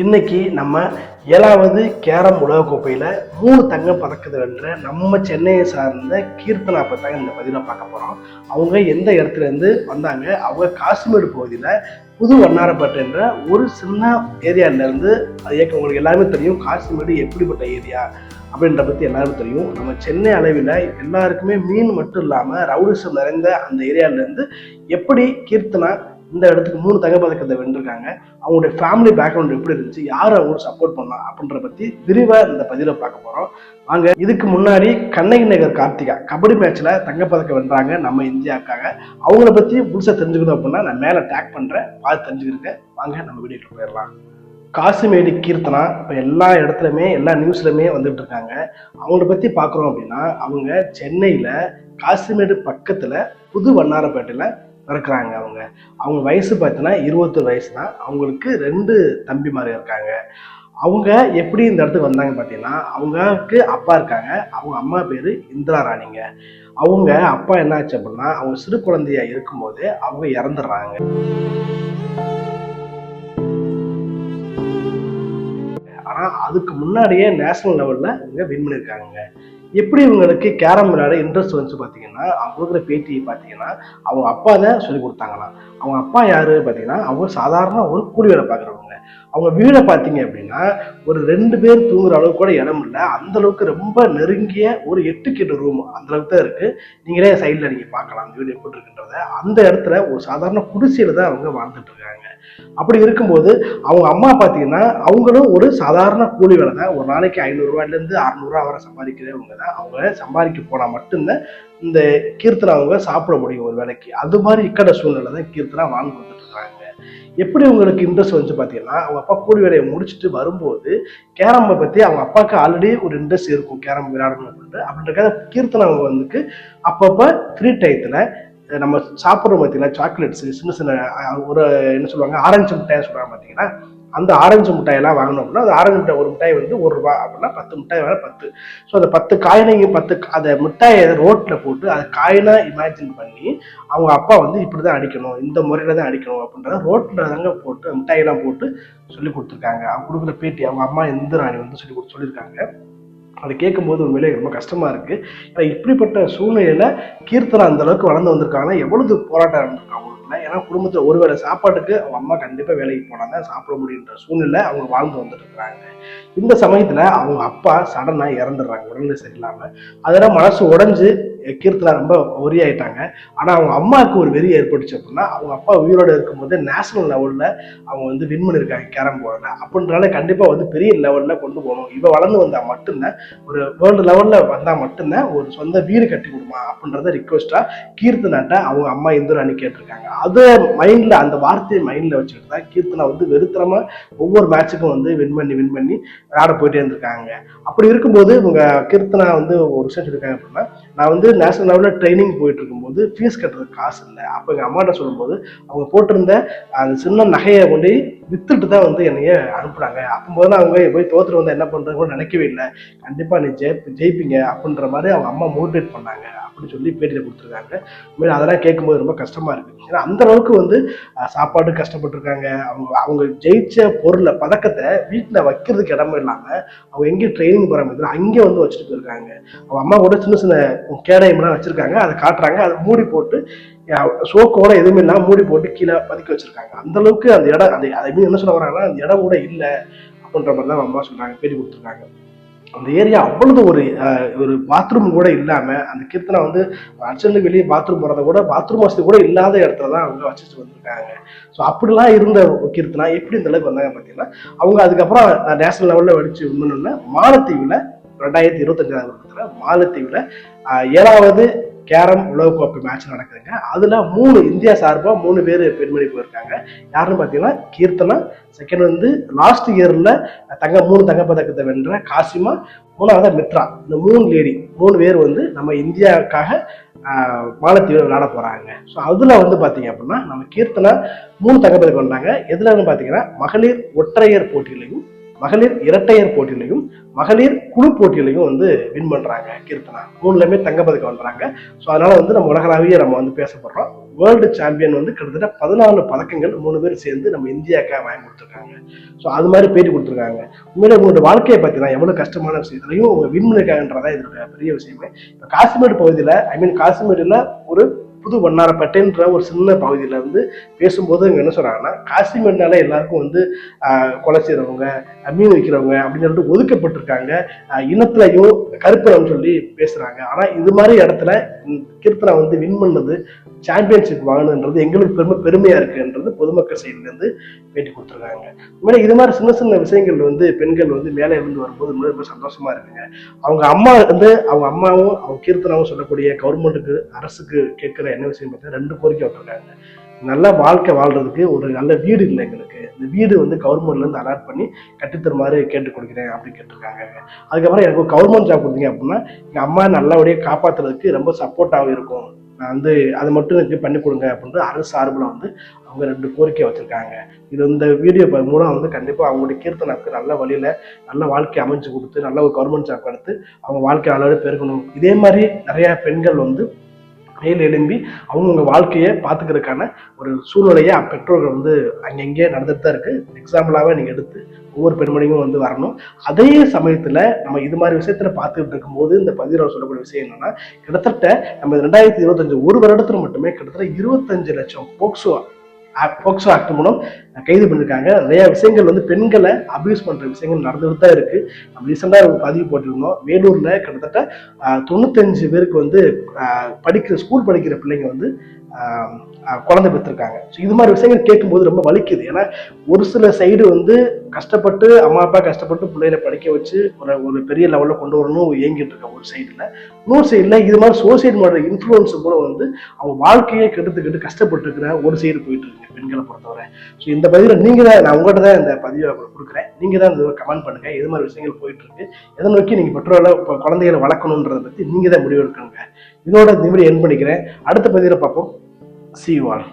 இன்னைக்கு நம்ம ஏழாவது கேரம் உலகக்கோப்பையில் மூணு தங்க பதக்கத்தை வென்ற நம்ம சென்னையை சார்ந்த கீர்த்தனா பத்தாங்க இந்த பதிவில் பார்க்க போகிறோம் அவங்க எந்த இடத்துலேருந்து வந்தாங்க? அவங்க காஷ்மீர் பகுதியில் புது வண்ணாரப்பேட்டைன்ற ஒரு சின்ன ஏரியாலேருந்து அது ஏற்க உங்களுக்கு எல்லாருமே தெரியும். காஷ்மீர் எப்படிப்பட்ட ஏரியா அப்படின்ற பற்றி எல்லாருக்கும் தெரியும். நம்ம சென்னை அளவில் எல்லாருக்குமே மீன் மட்டும் இல்லாமல் ரவுடிசம் நிறைந்த அந்த ஏரியாவிலேருந்து எப்படி கீர்த்தனா இந்த இடத்துக்கு மூணு தங்கப்பதக்கத்தை வென்றிருக்காங்க. அவங்களுடைய ஃபேமிலி பேக்ரவுண்ட் எப்படி இருந்துச்சு யார் அவங்க சப்போர்ட் பண்ணா அப்படின்ற பற்றி விரிவாக இந்த பதிவில் பார்க்க போகிறோம் வாங்க இதுக்கு முன்னாடி கண்ணகி நகர் கார்த்திகா கபடி மேட்ச்சில் தங்கப்பதக்கம் வென்றாங்க நம்ம இந்தியாவுக்காக. அவங்கள பற்றி புதுசாக தெரிஞ்சுக்கணும் அப்படின்னா நான் மேலே டேக் பண்ணுறேன் பார்த்து தெரிஞ்சுக்கிறேங்க வாங்க நம்ம வீடியோக்கு போயிடலாம். காசிமேடி கீர்த்தனா இப்போ எல்லா இடத்துலையுமே எல்லா நியூஸ்லையுமே வந்துட்டு இருக்காங்க. அவங்கள பற்றி பார்க்குறோம் அப்படின்னா அவங்க சென்னையில் காசிமேடு பக்கத்தில் புது வண்ணாரப்பேட்டையில் இருக்கிறாங்க அவங்க. அவங்க வயசு பார்த்தீங்கன்னா இருபத்தொரு வயசு தான். அவங்களுக்கு ரெண்டு தம்பிமார் இருக்காங்க. அவங்க எப்படி இந்த இடத்துக்கு வந்தாங்க பார்த்தீங்கன்னா அவங்களுக்கு அப்பா இருக்காங்க. அவங்க அம்மா பேர் இந்திரா ராணிங்க. அவங்க அப்பா என்ன ஆச்சு அப்படின்னா அவங்க சிறு குழந்தையா இருக்கும்போது அவங்க இறந்துடுறாங்க. ஆனால் அதுக்கு முன்னாடியே நேஷனல் லெவலில் இவங்க வின் பண்ணியிருக்காங்க. எப்படி இவங்களுக்கு கேரம் விளையாட இன்ட்ரெஸ்ட் வந்துச்சு பார்த்தீங்கன்னா அவங்க கொடுக்குற பேட்டியை பார்த்தீங்கன்னா அவங்க அப்பா தான் சொல்லி கொடுத்தாங்களாம். அவங்க அப்பா யாரு பார்த்தீங்கன்னா அவங்க சாதாரண ஒரு கூலி வேலை பார்க்குறவங்க. அவங்க வீடை பார்த்தீங்க அப்படின்னா ஒரு ரெண்டு பேர் தூங்குற அளவுக்கு கூட இடம் இல்லை. அந்த அளவுக்கு ரொம்ப நெருங்கிய ஒரு எட்டு கிட்ட ரூம் அந்த அளவுக்கு தான் இருக்கு. நீங்களே சைடில் நீங்கள் பார்க்கலாம் அந்த வீடு எப்படி இருக்குன்றத அந்த இடத்துல ஒரு சாதாரண குடிசையில் தான் அவங்க வாழ்ந்துட்டு இருக்காங்க. அப்படி இருக்கும்போது அவங்க அம்மா பார்த்தீங்கன்னா அவங்களும் ஒரு சாதாரண கூலி வேலை தான். ஒரு நாளைக்கு ஐநூறுரூவாயிலேருந்து அறநூறுவா வரை சம்பாதிக்கிறவங்க தான். அவங்க சம்பாதிக்க போனால் மட்டும்தான் இந்த கீர்த்தனை அவங்க சாப்பிட முடியும் ஒரு வேலைக்கு. அது மாதிரி இக்கட சூழ்நிலை தான் கீர்த்தனா வாழ்ந்து கொடுத்துட்டு இருக்காங்க. எப்படி உங்களுக்கு இன்ட்ரெஸ்ட் வந்து பார்த்தீங்கன்னா அவங்க அப்பா கூலி வேலையை முடிச்சுட்டு வரும்போது கேரம்பை பற்றி அவங்க அப்பாவுக்கு ஆல்ரெடி ஒரு இன்ட்ரெஸ்ட் இருக்கும். கேரம் விளையாடணும் அப்படின்ட்டு அப்படின்றக்காக கீர்த்தனை அவங்க வந்துக்கு அப்பப்போ ஃப்ரீ டயத்தில் நம்ம சாப்பிட்றோம் பார்த்தீங்கன்னா சாக்லேட்ஸ் சின்ன சின்ன ஒரு என்ன சொல்லுவாங்க ஆரஞ்சு மிட்டாய் சொல்கிறாங்க பார்த்தீங்கன்னா அந்த ஆரஞ்சு மிட்டாயெல்லாம் வாங்கணும் அப்படின்னா அந்த ஆரஞ்சு மிட்டாய் ஒரு மிட்டாய் வந்து ஒரு ரூபா அப்படின்னா பத்து மிட்டாய் வேணால் பத்து. ஸோ அந்த பத்து காயினையும் பத்து அந்த மிட்டாயை ரோட்டில் போட்டு அதை காயினாக இமேஜின் பண்ணி அவங்க அப்பா வந்து இப்படி தான் அடிக்கணும் இந்த முறையில் தான் அடிக்கணும் அப்படின்றத ரோட்டில் தாங்க போட்டு மிட்டாயெல்லாம் போட்டு சொல்லி கொடுத்துருக்காங்க. அவங்க கொடுக்குற பேட்டி அவங்க அம்மா எந்த ராணி வந்து சொல்லி கொடுத்து சொல்லியிருக்காங்க. அதை கேட்கும்போது உண்மையிலே ரொம்ப கஷ்டமாக இருக்குது ஏன்னா இப்படிப்பட்ட சூழ்நிலையில் கீர்த்தனை அந்தளவுக்கு வளர்ந்து வந்திருக்காங்கன்னா எவ்வளவு போராட்டம் இருந்திருக்கு அவங்களுக்குள்ள ஏன்னா குடும்பத்தில் ஒருவேளை சாப்பாட்டுக்கு அவங்க அம்மா கண்டிப்பாக வேலைக்கு போனாங்க சாப்பிட முடியுன்ற சூழ்நிலை அவங்க வாழ்ந்து வந்துட்டு இருக்கிறாங்க இந்த சமயத்தில் அவங்க அப்பா சடனாக இறந்துடுறாங்க. உடல்நிலை சரியில்லாமல் அதெல்லாம் மனசு உடஞ்சி கீர்த்தனா ரொம்ப ஒரி ஆயிட்டாங்க. ஆனா அவங்க அம்மாவுக்கு ஒரு வெறி ஏற்பட்டுச்சு அப்படின்னா அவங்க அப்பா உயிரோட இருக்கும்போது நேஷனல் லெவல்ல அவங்க வந்து வின் பண்ணியிருக்காங்க கேரம் போர்டில். அப்படின்றால கண்டிப்பா வந்து பெரிய லெவல்ல கொண்டு போகணும். இவ வளர்ந்து வந்தா மட்டும்தான் ஒரு வேர்ல்டு லெவல்ல வந்தா மட்டும்தான் ஒரு சொந்த வீடு கட்டி கொடுமா அப்படின்றத ரிக்வஸ்டா கீர்த்தனாட்ட அவங்க அம்மா இந்துராணி கேட்டிருக்காங்க. அது மைண்ட்ல அந்த வார்த்தையை மைண்ட்ல வச்சுக்கிட்டு தான் கீர்த்தனா வந்து வெறுத்தனமா ஒவ்வொரு மேட்சுக்கும் வந்து வின் பண்ணி வின் பண்ணி விளையாட போயிட்டே இருந்திருக்காங்க. அப்படி இருக்கும்போது இவங்க கீர்த்தனா வந்து ஒரு விஷயம் சொல்லியிருக்காங்க அப்படின்னா நான் வந்து நேஷனல் லெவலில் ட்ரைனிங் போயிட்டு இருக்கும்போது ஃபீஸ் கட்டுறதுக்கு காசு இல்லை. அப்போ எங்கள் அம்மாட்ட சொல்லும்போது அவங்க போட்டிருந்த அந்த சின்ன நகையை கொண்டு வித்துட்டு தான் வந்து என்னைய அனுப்புனாங்க. அப்போது தான் அவங்க போய் தோத்துட்டு வந்து என்ன பண்ணுறது கூட நினைக்கவே இல்லை. கண்டிப்பாக நீ ஜெய் ஜெயிப்பீங்க அப்படின்ற மாதிரி அவங்க அம்மா மோட்டிவேட் பண்ணாங்க அப்படின்னு சொல்லி பேட்டியில் கொடுத்துருக்காங்க. உண்மையிலே அதெல்லாம் கேட்கும்போது ரொம்ப கஷ்டமாக இருக்குது ஏன்னா அந்த அளவுக்கு வந்து சாப்பாடு கஷ்டப்பட்டிருக்காங்க. அவங்க அவங்க ஜெயிச்ச பொருளை பதக்கத்தை வீட்டில் வைக்கிறதுக்கு இடமும் இல்லாமல் அவங்க எங்கேயும் ட்ரைனிங் போகிற மாதிரி அங்கே வந்து வச்சுட்டு போயிருக்காங்க. அவங்க அம்மா கூட சின்ன சின்ன கேடயம்லாம் வச்சுருக்காங்க. அதை காட்டுறாங்க. அதை மூடி போட்டு சோக்கோட எதுவுமே இல்லாமல் மூடி போட்டு கீழே பதுக்கி வச்சிருக்காங்க. அந்த அளவுக்கு அந்த இடம் அந்த ஐ மீன் என்ன சொல்ல வராங்கன்னா அந்த இடம் கூட இல்லை அப்படின்ற மாதிரி தான் அம்மா சொல்றாங்க பேட்டி கொடுத்துருக்காங்க. அந்த ஏரியா அவ்வளவு ஒரு ஒரு பாத்ரூம் கூட இல்லாம அந்த கீர்த்தனை வந்து அர்ச்சனுக்கு வெளியே பாத்ரூம் போறத கூட பாத்ரூம் வசதி கூட இல்லாத இடத்துல தான் அவங்க வச்சுட்டு வந்திருக்காங்க. ஸோ அப்படிலாம் இருந்த கீர்த்தனா எப்படி இந்த அளவுக்கு வந்தாங்க பார்த்தீங்கன்னா அவங்க அதுக்கப்புறம் நேஷனல் லெவலில் வெடிச்சு விண்ணணும்னா மாலத்தீவில் ரெண்டாயிரத்தி இருபத்தஞ்சாவது வருடத்துல மாலத்தீவில் ஏழாவது கேரம் உலகக்கோப்பை மேட்ச் நடக்குதுங்க. அதுல மூணு இந்தியா சார்பாக மூணு பேர் பெண்மணி போயிருக்காங்க. யாருன்னு பார்த்தீங்கன்னா கீர்த்தனா செகண்ட் வந்து லாஸ்ட் இயர்ல தங்க மூணு தங்கப்பதக்கத்தை வென்ற காசிமா மூணாவது மித்ரா. இந்த மூணு லேடி மூணு பேர் வந்து நம்ம இந்தியாவுக்காக மாலத்தீவில் விளையாட போறாங்க. ஸோ அதுல வந்து பாத்தீங்க அப்படின்னா நம்ம கீர்த்தனா மூணு தங்கப்பதக்கம் வந்தாங்க எதுலன்னு பாத்தீங்கன்னா மகளிர் ஒற்றையர் போட்டியிலையும் மகளிர் இரட்டையர் போட்டியிலையும் மகளிர் குழு போட்டியிலையும் வந்து வின் பண்றாங்க கீர்த்தனா. மூணுலயுமே தங்கப்பதக்கம் பண்றாங்க ஸோ அதனால வந்து நம்ம உலகளாவிய நம்ம வந்து பேசப்படுறோம் வேர்ல்டு சாம்பியன் வந்து கிட்டத்தட்ட பதினாலு பதக்கங்கள் மூணு பேர் சேர்ந்து நம்ம இந்தியாக்காக வாங்கி கொடுத்துருக்காங்க. ஸோ அது மாதிரி பேட்டி கொடுத்துருக்காங்க. உண்மையில உங்களோட வாழ்க்கையை பார்த்தீங்கன்னா எவ்வளவு கஷ்டமான விஷயத்துலையும் அவங்க வின் பண்ணிருக்காங்கன்றதான் இதோட பெரிய விஷயமே. இப்போ காஷ்மீர் பகுதியில் ஐ மீன் காஷ்மீரில் ஒரு புது வண்ணாரப்பேட்டைன்ற ஒரு சின்ன பகுதியில இருந்து பேசும்போது அவங்க என்ன சொல்றாங்கன்னா காசிமேட்னால எல்லாருக்கும் வந்து கொலை செய்கிறவங்க மீன் விற்கிறவங்க அப்படின்னு சொல்லிட்டு ஒதுக்கப்பட்டிருக்காங்க. ஆஹ், கருப்பினம் சொல்லி பேசுறாங்க. ஆனா இது மாதிரி இடத்துல கீர்த்தனா வந்து வின் பண்ணது சாம்பியன்ஷிப் வாங்கினதுன்றது எங்களுக்கு பெருமை பெருமையா இருக்குன்றது பொதுமக்கள் சைட்ல இருந்து பேட்டி கொடுத்துருக்காங்க. உண்மையில இது மாதிரி சின்ன சின்ன விஷயங்கள் வந்து பெண்கள் வந்து மேலே இருந்து வரும்போது ரொம்ப சந்தோஷமா இருக்குங்க. அவங்க அம்மா வந்து அவங்க அம்மாவும் அவங்க கீர்த்தனாவும் சொல்லக்கூடிய கவர்மெண்ட்டுக்கு அரசுக்கு கேட்கிற என்ன விஷயம் பார்த்தீங்கன்னா ரெண்டு கோரிக்கை விட்டுருக்காங்க. நல்ல வாழ்க்கை வாழ்றதுக்கு ஒரு நல்ல வீடு இல்லை எங்களுக்கு. இந்த வீடு வந்து கவர்மெண்ட்லேருந்து அலாட் பண்ணி கட்டித்தருமாறு மாதிரி கேட்டு கொடுக்குறேன் அப்படின்னு கேட்டிருக்காங்க. அதுக்கப்புறம் எனக்கு கவர்மெண்ட் ஜாப் கொடுத்தீங்க அப்படின்னா எங்கள் அம்மா நல்லபடியாக காப்பாற்றுறதுக்கு ரொம்ப சப்போர்ட்டாகவும் இருக்கும். நான் வந்து அதை மட்டும் எனக்கு பண்ணி கொடுங்க அப்படின்ட்டு அரசு சார்பில் வந்து அவங்க ரெண்டு கோரிக்கை வச்சுருக்காங்க. இது இந்த வீடியோ மூலம் வந்து கண்டிப்பாக அவங்களுடைய கீர்த்தனாக்கு நல்ல வழியில் நல்ல வாழ்க்கை அமைச்சு கொடுத்து நல்ல ஒரு கவர்மெண்ட் ஜாப் எடுத்து அவங்க வாழ்க்கை அளவு பெருகணும். இதே மாதிரி நிறையா பெண்கள் வந்து மேல் எழும்பி அவங்கவுங்க வாழ்க்கையை பார்த்துக்கிறதுக்கான ஒரு சூழ்நிலையை பெற்றோர்கள் வந்து அங்கங்கே நடந்துட்டு தான் இருக்குது எக்ஸாம்பிளாகவே நீங்கள் எடுத்து ஒவ்வொரு பெண்மணியும் வந்து வரணும். அதே சமயத்தில் நம்ம இது மாதிரி விஷயத்தில் பார்த்துக்கிட்டு இருக்கும்போது இந்த பதிவில் சொல்லக்கூடிய விஷயம் என்னென்னா கிட்டத்தட்ட நம்ம ரெண்டாயிரத்தி இருபத்தஞ்சு ஒரு வருடத்தில் மட்டுமே கிட்டத்தட்ட இருபத்தஞ்சு லட்சம் போக்சோ போக்சோ ஆக்ட் மூலம் கைது பண்ணியிருக்காங்க நிறைய விஷயங்கள் வந்து பெண்களை அபியூஸ் பண்ற விஷயங்கள் நடந்துட்டு தான் இருக்கு. நம்ம ரீசெண்டாக பதிவு போட்டிருந்தோம். வேலூர்ல கிட்டத்தட்ட தொண்ணூத்தஞ்சு பேருக்கு வந்து படிக்கிற ஸ்கூல் படிக்கிற பிள்ளைங்க வந்து குழந்தை பெற்றிருக்காங்க. ஸோ இது மாதிரி விஷயங்கள் கேட்கும்போது ரொம்ப வலிக்குது. ஏன்னா ஒரு சில சைடு வந்து கஷ்டப்பட்டு அம்மா அப்பா கஷ்டப்பட்டு பிள்ளைகளை படிக்க வச்சு ஒரு ஒரு பெரிய லெவலில் கொண்டு வரணும் இயங்கிட்டு இருக்க ஒரு சைடில் இன்னொரு சைடில் இது மாதிரி சோசியல் மீடியா இன்ஃப்ளூயன்ஸ் கூட வந்து அவங்க வாழ்க்கையே கெடுத்துக்கிட்டு கஷ்டப்பட்டு இருக்கிற ஒரு சைடு போயிட்டு இருக்கு பெண்களை பொறுத்தவரை. ஸோ இந்த பதிவில் நீங்கள் தான் நான் உங்கள்கிட்ட தான் இந்த பதிவை கொடுக்குறேன். நீங்கள் தான் இந்த கமெண்ட் பண்ணுங்கள் இது மாதிரி விஷயங்கள் போயிட்டு இருக்கு. எதை நோக்கி நீங்கள் பெற்றோரை இப்போ குழந்தைகளை வளர்க்கணுன்றதை பற்றி நீங்கள் தான் முடிவு எடுக்கணுங்க இதோட இந்த மாதிரி என் பண்ணிக்கிறேன். அடுத்த பதிவில் பார்ப்போம். See you all.